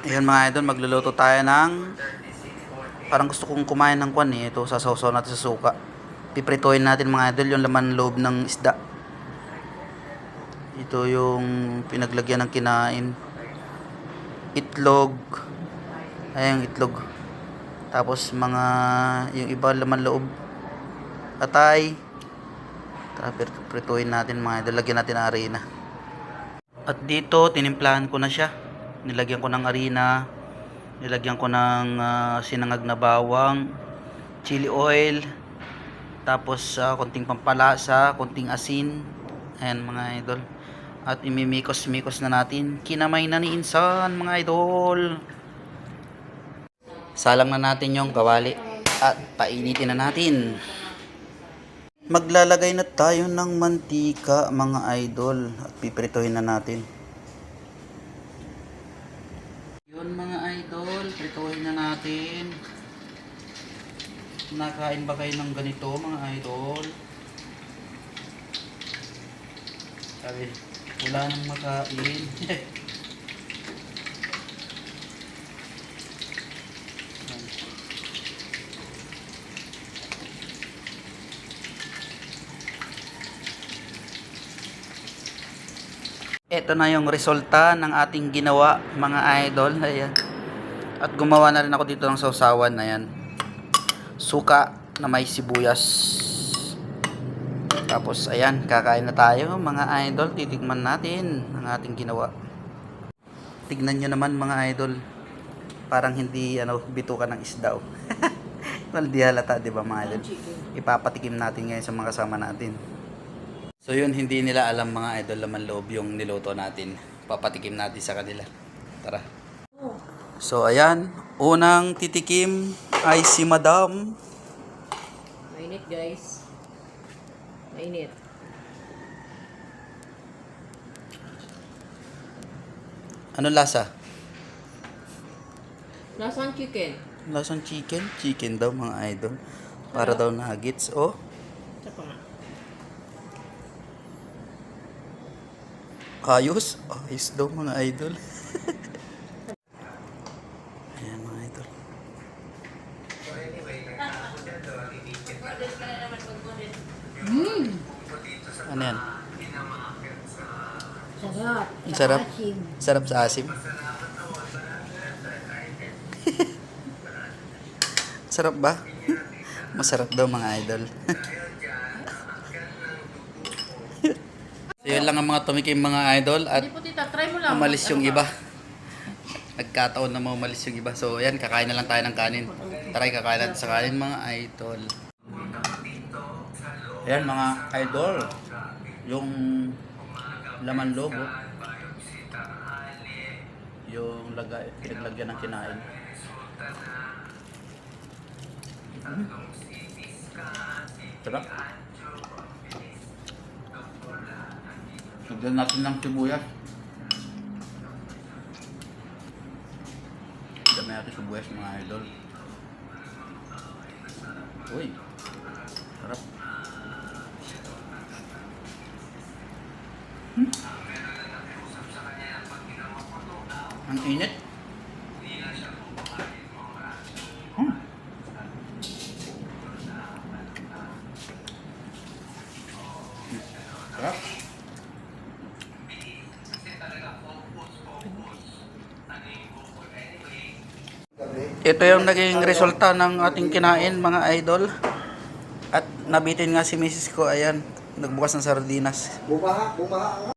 Ayan mga idol, magluluto tayo ng parang gusto kong kumain ng kwan eh. Ito, sasawsaw natin sa suka. Piprituin natin mga idol yung laman loob ng isda. Ito yung pinaglagyan ng kinain. Itlog. Ayan, itlog. Tapos mga yung iba laman loob. Atay. Pir- prituin natin mga idol. Lagyan natin ng arena. At dito, tinimplahan ko na siya. Nilagyan ko ng arena. Nilagyan ko ng ah, sinangag na bawang. Chili oil. Tapos ah, konting pampalasa, konting asin. Ayan mga idol. At imimikos-mikos na natin. Kinamay na ni Insan mga idol. Salang na natin yung kawali. At painitin na natin. Maglalagay na tayo ng mantika mga idol at piprituhin na natin. Yun mga prituhin na natin. Nakain ba kayo ng ganito mga idol? Sabi, wala nang makain. Ito na yung resulta ng ating ginawa mga idol. Ayan. At gumawa na rin ako dito ng sausawan na yan. Suka na may sibuyas. Tapos ayan, kakain na tayo mga idol. Titikman natin ang ating ginawa. Tignan nyo naman mga idol. Parang hindi ano, bituka ng isda. oh. well, di halata, di ba mga idol? Ipapatikim natin ngayon sa mga kasama natin. So yun, hindi nila alam mga idol laman loob yung niluto natin. Papatikim natin sa kanila. Tara. So ayan, unang titikim ay si Madam. Mainit guys. Mainit. Ano lasa? Nasaan chicken? Lasang chicken? Chicken daw mga idol. Para daw nuggets. Oh, Isa pa nga. ayos. Ayos daw mga idol. Ano yan? Sarap. Ang sarap. Asim. Sarap sa asim. Sarap ba? Masarap daw mga idol. so yun lang ang mga tumikim mga idol at Hindi po tita, try mo lang. umalis yung Ano iba. Nagkataon na umalis yung iba. So ayan, kakain na lang tayo ng kanin. Tara, kakain natin sa kanin mga idol. Ayan mga idol. Yung laman loob. oh. Yung lagay, pinaglagyan ng kinain. Mm. Sarap. Lagyan natin ng sibuyas. Dami natin sibuyas mga idol. Uy. Sarap. Hmm. Ang init. Hmm. Sarap. Ito yung naging resulta ng ating kinain mga idol. At nabitin nga si Mrs. ko, ayan, nagbukas ng sardinas. Bumaha, bumaha.